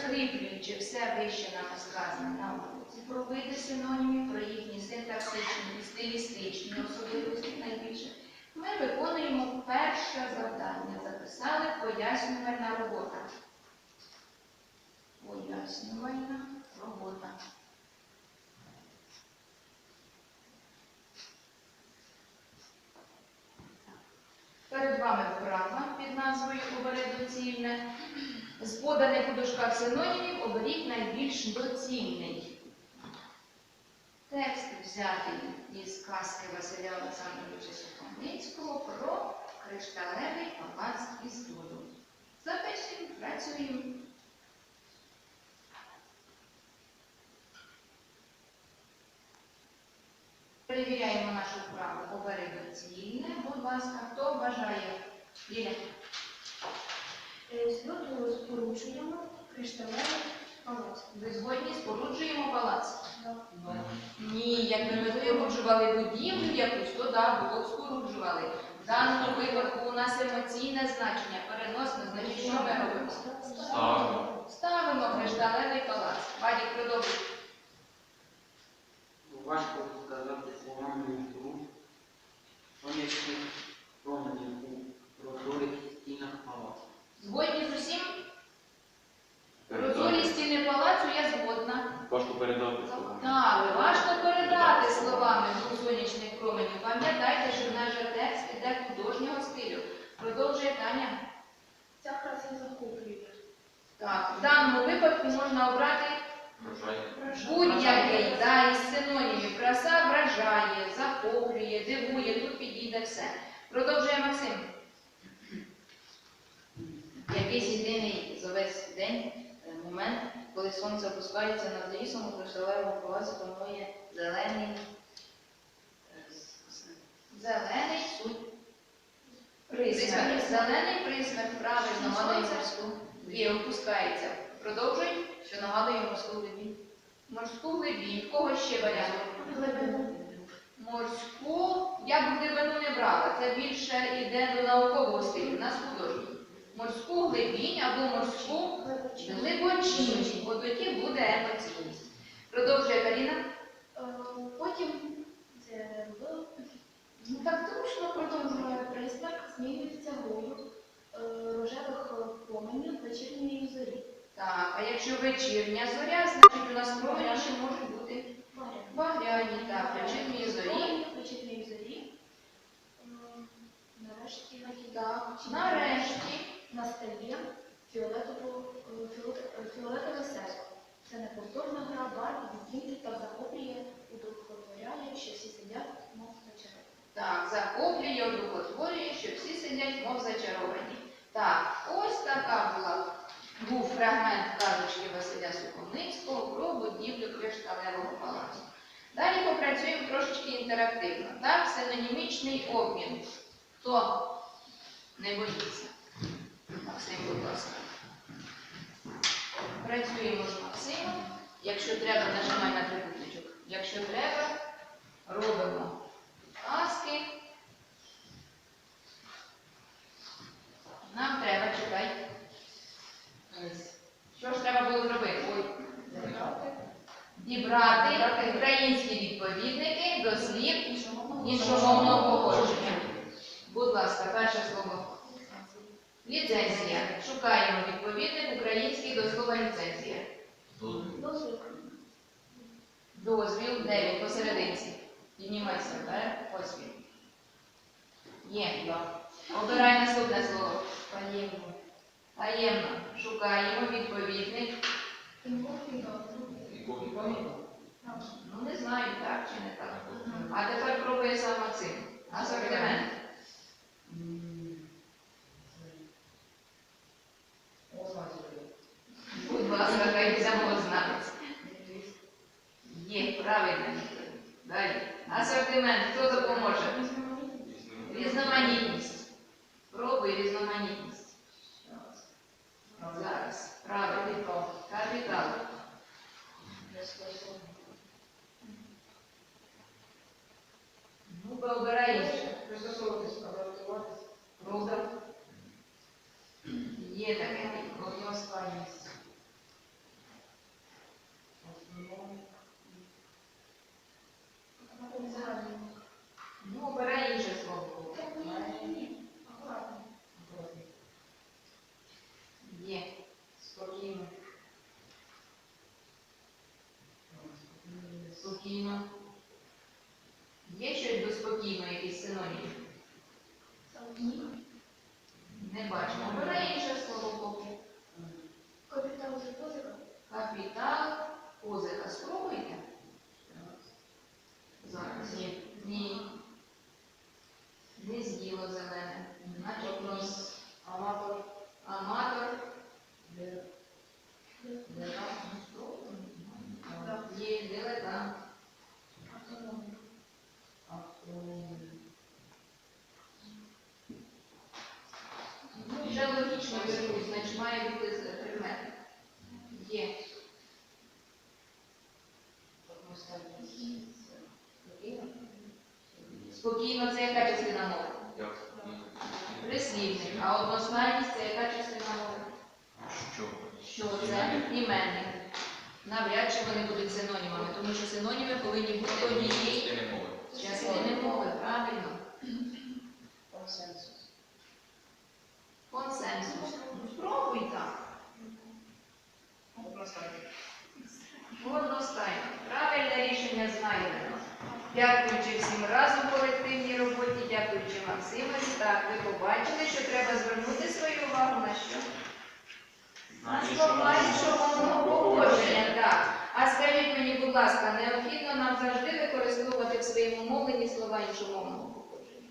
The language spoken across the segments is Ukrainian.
закріплюючи все вище нам сказане на уроці про види синонімів, про їхні синтаксичні і стилістичні особливості найбільше, ми виконуємо перше завдання. Записали пояснювальна робота. Пояснювальна робота. Перед вами вправа під назвою Обери доцільне. З поданих у дужках синонімів оберіть найбільш доцільний. Текст взятий із казки Василя Олександровича Сухомлинського про кришталевий палац із воду. Записуємо, працюємо. Перевіряємо нашу вправу. Обери доцільне. Будь ласка, хто бажає? Ліля. Згодом споруджуємо кришталевий палац. Ви згодні споруджуємо палац? Ні, якби ми споруджували будівлю якусь, то да, було б споруджували. В даному випадку у нас емоційне значення, переносне, значить, що ми робимо? Ставимо. Ставимо кришталевий палац. Вадік, продовжуй. Важко сказати словами гру, сонячних променів у прозорих стінах палацу. Згодні з усім? Прозорі стіни палацу я згодна. Важко передати словами. Так, важко передати словами у сонячних променів. Пам'ятайте, що наш текст іде художнього стилю. Продовжує Таня. Ця краса захоплює. Так, в даному випадку можна обрати будь-який да, із синонімів. Краса вражає, захоплює, дивує, тут підійде все. Продовжує Максим. Якийсь єдиний за весь день е, момент, коли сонце опускається над лісом, у кришталевому палаці панує зелений, е, зелений суть. Присмерк. Зелений присмерк, правильно, нагадує морську. Є, опускається. Продовжуй, що нагадує морську глибінь. Морську глибінь. Кого ще варіант? Глибину. Морську я б глибину не брала. Це більше йде до наукового стилю, у нас художній. Морську глибінь або морську глибочинність, бо тоді буде емоційність. Продовжує Каріна. Е, Потім це. Ну так трушно продовжує присмерк, змінюється грою е, рожевих е, променів вечірньої зорі. Так, а якщо вечірня зоря, значить у нас промені ще можуть бути багряні, так, вечірні зорі. Вечірньої зорі. Нарешті Так, нарешті. Настає е, е, фіолетове серце. Це неповторна гра барв, відтінків та захоплює, удовлетворяє, що всі сидять, мов зачаровані. Так, захоплює, одухотворює, що всі сидять, мов зачаровані. Так, ось така була був фрагмент казочки Василя Сухомницького про будівлю кришталевого палацу. Далі попрацюємо трошечки інтерактивно. Так, синонімічний обмін. Хто не боїться? Максим, будь ласка. Працюємо з Максимом. Якщо треба, нажимай на трикутничок. Якщо треба, робимо Аски. Нам треба, чекай. Що ж треба було зробити? Ой. Дібрати українські відповідники до слів іншомовного походження. Будь ласка, перше слово. Ліцензія. Шукаємо відповідник український до слова ліцензія. Дозвіл. Дозвіл, де він? Посерединці. Піднімайся, так? Ось він. Є. Обирай наступне слово. Таємно. Таємно. Шукаємо відповідник. Ну, не знаю, так чи не так. А тепер пробує сам Максим. Асортимент. Є щось до спокійно, якийсь синонім? Ні. Не бачимо. Бере інше слово поки. Капітал вже позика. Капітал позика. Спробуйте? Зараз ні. Ні. Не з'їло зелене. Наче прос Аматор. Аматор. Де. Де. Вже логічно значить має бути предмет. Є. Спокійно, це яка частина мови? Як? Прислівник. А одностайність це яка частина мови? Що? Що це? Іменник. Навряд чи вони будуть синонімами, тому що синоніми повинні бути однієї Частини мови. частини мови, правильно. Консенсус. Консенсус. Ну, Спробуй так. Одностайно. Одностайно. Правильне рішення знайдено. Дякуючи всім разом колективній роботі, Максимові. Так, ви побачили, що треба звернути свою увагу на що? На слова іншомовного походження, так. А скажіть мені, будь ласка, необхідно нам завжди використовувати в своєму мовленні слова іншомовного походження?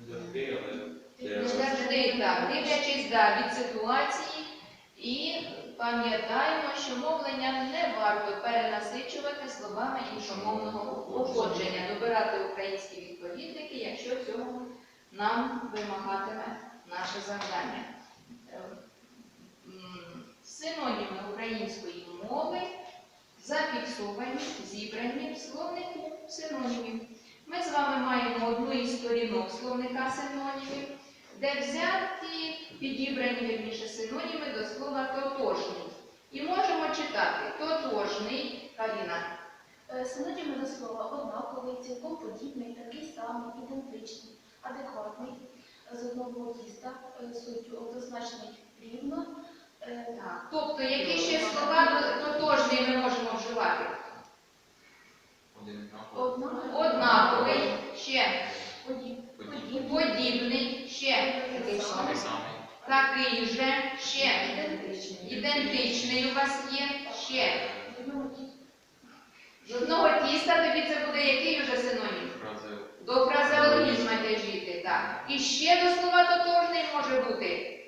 Не завжди, але Не завжди так, дивлячись так, від ситуації і пам'ятаємо, що мовлення не варто перенасичувати словами іншомовного походження, добирати українські відповідники, якщо цього нам вимагатиме наше завдання. Е, Синоніми української мови зафіксовані, зібрані в словнику синонімів. Ми з вами маємо одну із сторінок словника синонімів, де взяті підібрані вірніше синоніми до слова тотожний. І можемо читати тотожний Каріна. Е, Синоніми до слова однаковий, цілком подібний, такий самий, ідентичний, адекватний, з одного тіста, е, суттю однозначний, рівно. е, Так. Тобто, які ще слова тотожний ми можемо вживати? Однаковий, Однаковий, ще подібний, Подібний. ще такий же, ще ідентичний. ідентичний у вас є, ще. З одного тіста. Тоді це буде який уже синонім? До фразеологізма тяжіти, так. І ще до слова тотожний може бути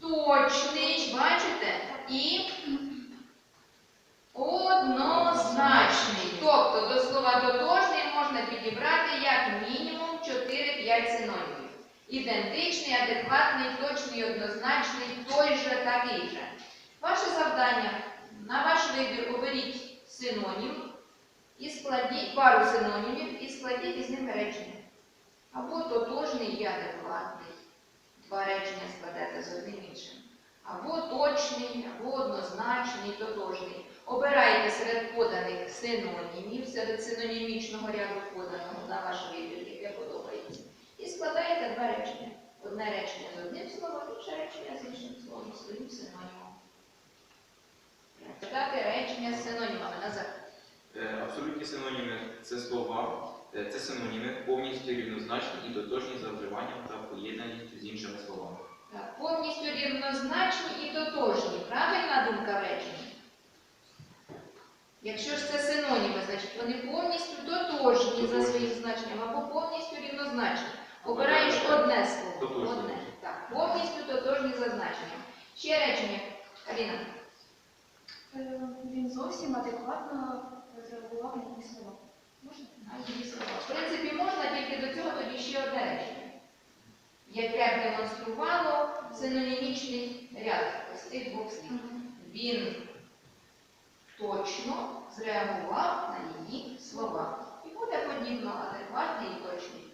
точний, бачите? І однозначний. Тобто до слова тотожний можна підібрати як мінімум 4-5 синонімів. Ідентичний, адекватний, точний, однозначний, той же, такий же. Ваше завдання на ваш вибір оберіть синонім і складіть пару синонімів і складіть із ними речення. Або тотожний і адекватний. Два речення складете з одним іншим. Або точний, або однозначний, тотожний. Обирайте серед поданих синонімів, серед синонімічного ряду поданого на ваш вибір. І складаєте два речення. Одне речення з одним словом, інше речення з іншим словом, своїм синонімом. Читати речення з синонімами назад. Е, Абсолютні синоніми це слова, е, це синоніми повністю рівнозначні і тотожні за вживанням та поєднаністю з іншими словами. Так, повністю рівнозначні і тотожні. Правильна думка в реченні? Якщо ж це синоніми, значить вони повністю тотожні за своїм значенням або повністю рівнозначні. Обираєш одне слово. Тотожні. Одне. Так, повністю тотожні за значенням. Ще речення. Каріна. Е, Він зовсім адекватно зреагував на її слова. Можна? А її слова. В принципі, можна тільки до цього тоді ще одне речення, яке демонструвало синонімічний ряд ось цих двох слів. Він точно зреагував на її слова. І буде подібно адекватний і точний.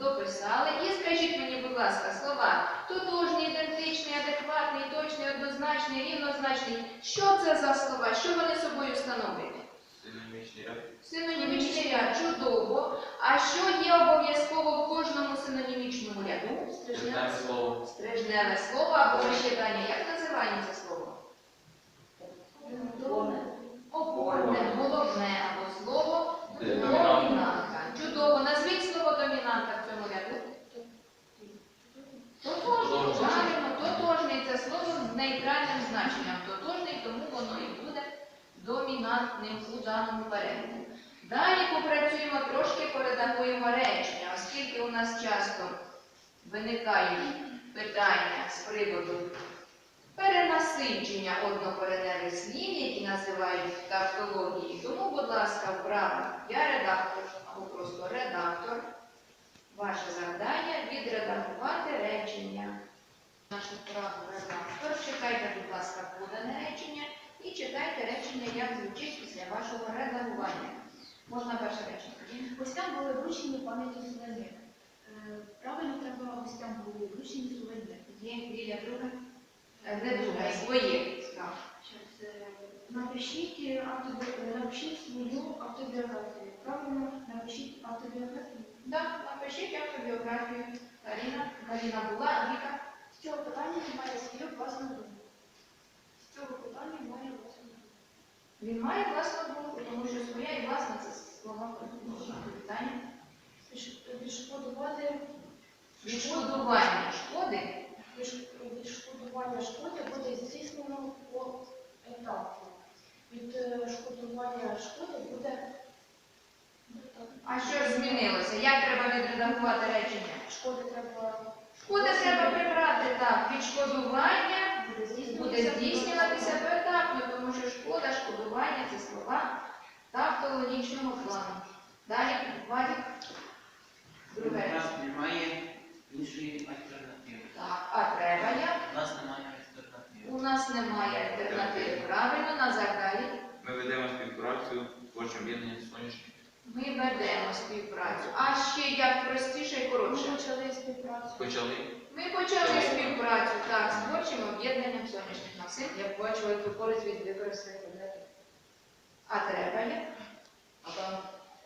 Дописали. І скажіть мені, будь ласка, слова тотожний, ідентичний, адекватний, точний, однозначний, рівнозначний. Що це за слова? Що вони собою становлять? Синонімічний ряд. Синонімічний ряд чудово. А що є обов'язково в кожному синонімічному ряду? Одне слово. Стрижневе слово або вищитання. Як називаємо це слово? Опорне, головне або слово Е, домінанта. Чудово. Назвіть слово домінанта в цьому ряду. Тотожний, Тотожний. правильно, тотожний це слово не нейтральним значенням тотожний, тому воно і буде домінантним у даному перекладі. Далі попрацюємо трошки, поредагуємо речення, оскільки у нас часто виникають питання з приводу перенасичення однокореневих слів, які називають тавтології. Тому, будь ласка, вправа я редактор або просто редактор. Ваше завдання відредагувати речення. Нашу вправу редактор. Читайте, будь ласка, подане речення і читайте речення, як звучить після вашого редагування. Можна перше речення? Гостям були вручені пам'яті сувеніри. Е, Правильно треба гостям були вручені сувеніри. Є біля друга. Не друге, своє. Так. Е, Напишіть, е, напишіть свою автобіографію. Правильно напишіть автобіографію. Да, напишіть автобіографію. Каріна, Каріна була, Віка. З цього питання немає свою власну думку. З цього питання має власну думку. Він має власну думку, тому що своя і власна це слова питання. Відшкодувати Відшкодування шкоди відшкодування шкоди буде здійснено по етапу. Відшкодування шкоди буде А що ж змінилося? Як треба відредагувати речення? шкоди треба Шкоди треба прибрати так. Відшкодування буде буде здійснюватися. поетапно, тому що шкода, шкодування це слова тавтологічного плану. Далі Вадик. У Друге. нас немає іншої альтернативи. Так, а треба як? У нас немає альтернативи. У нас немає альтернативи. Правильно, Назар далі. Ми ведемо співпрацю творчим об'єднанням сонячних. Ми ведемо співпрацю. А ще як простіше і Ми коротше. почали співпрацю. Почали Ми почали співпрацю так, з творчим об'єднанням сонячних Максим. Я бачила, яку користь від використання предметів. А треба як? А там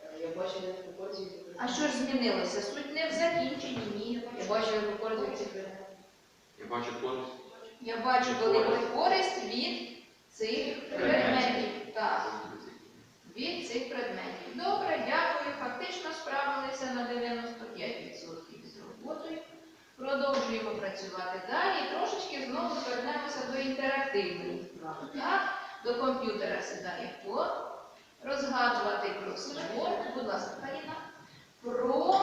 е, я бачила, яку користь від А що ж змінилося? Суть не в закінченні, ні. Я бачила, яку користь від цих предметів. Я бачу користь. Я бачу велику користь від цих предметів. Так, від цих предметів. Добре, дякую. Фактично справилися на 95% з роботою. Продовжуємо працювати далі. Трошечки знову звернемося до інтерактивної вправи. Так? До комп'ютера сідає хто? Розгадувати про слово. Будь ласка, Каріна. Про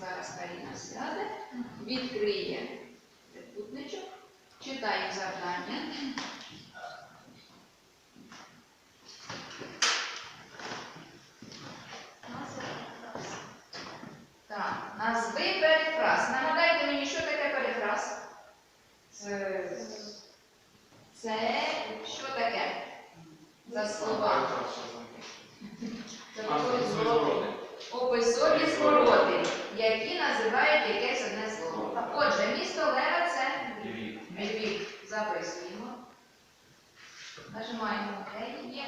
зараз Каріна сяде, відкриє трикутничок, читає завдання. Так, назви перефраз. Нагадайте мені, що таке перефраз? Це Це що таке? За слова. це звороти. Описові звороти, які називають якесь одне слово. Отже, місто Лева це Львів. Львів. Записуємо. Нажимаємо ОК. Є.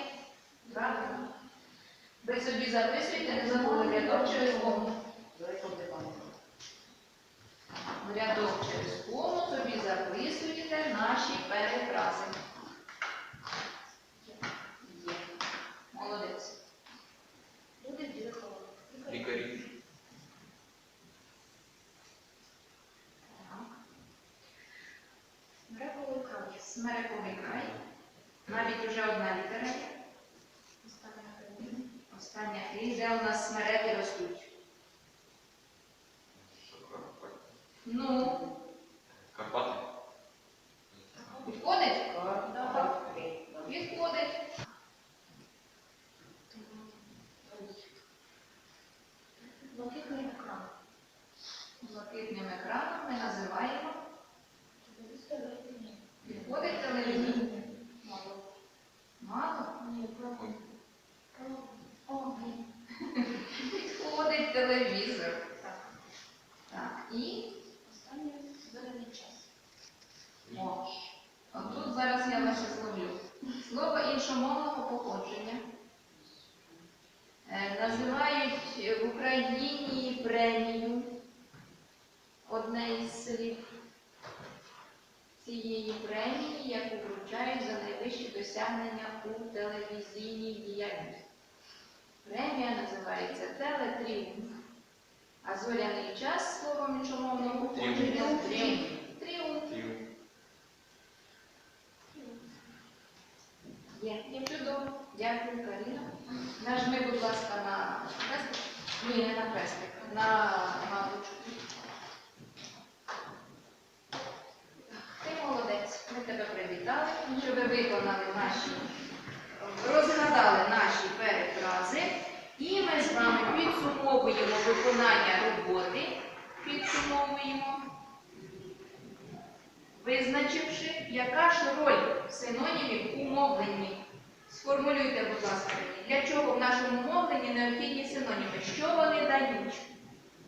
Правильно. Ви собі записуйте, не забули рядок через кому. Через кому собі записуєте наші перефрази. Є. Молодець. Буде дві хвилини. Лікарі. Так. Мрековий край. Смерековий край. Навіть уже одна літера. є. Остання хвилина. Остання хвилина, де у нас смереки ростуть. Ну, Карпати. підходить? Так. Підходить. Блакитний екран. Блакитним екраном ми називаємо. Телевізор. Ні. Підходить телевізор. Мало? Ні, про- Ой. про- О, ні. Підходить телевізор. Так. Так, і Останній зелений час. О, отут зараз я ваше зловлю. Слово іншомовного походження. Е, Називають в Україні премію. Одне із слів цієї премії, яку вручають за найвищі досягнення у телевізійній діяльності. Премія називається Телетріумф. А зоряний час словом іншомовного походження Тріумф. Є. Чудово. Дякую, Каріна. Нажми, будь ласка, на хрестик. Ні, не на хрестик, на галочку. Ти молодець. Ми тебе привітали, що ви виконали наші, розгадали наші перефрази. І ми з вами підсумовуємо виконання роботи. Підсумовуємо визначивши, яка ж роль синонімів у мовленні. Сформулюйте, будь ласка, для чого в нашому мовленні необхідні синоніми? Що вони дають?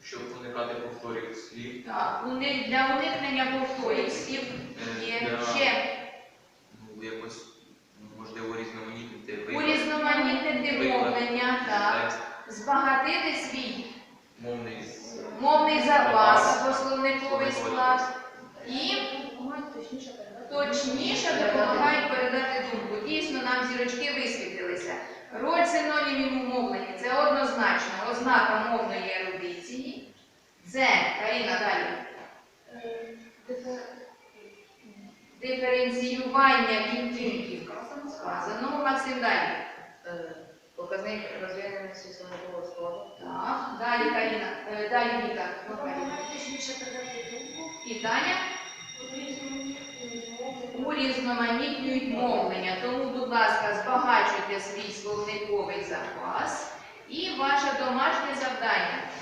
Щоб уникати повторів слів, Так, уни- для уникнення повторів слів є Для- ще ну, якось, можливо, різноманітнити урізноманітнити Приклад. мовлення, так, текст, збагатити свій мовний з- мовний запас Запас. або словниковий склад і точніше допомагають передати думку. Дійсно, нам зірочки висвітилися. Роль синонімів у мовленні це однозначно ознака мовної ерудиції. Це, Каріна, далі, дифе- диференціювання відтінків. Сказано, Максим, далі. Е, Показник розв'язаності словникового складу. Так, далі, Каріна, е, далі Віка. Каріна. Точніше передати думку. І Таня урізноманітнюють мовлення. Тому, будь ласка, збагачуйте свій словниковий запас. І ваше домашнє завдання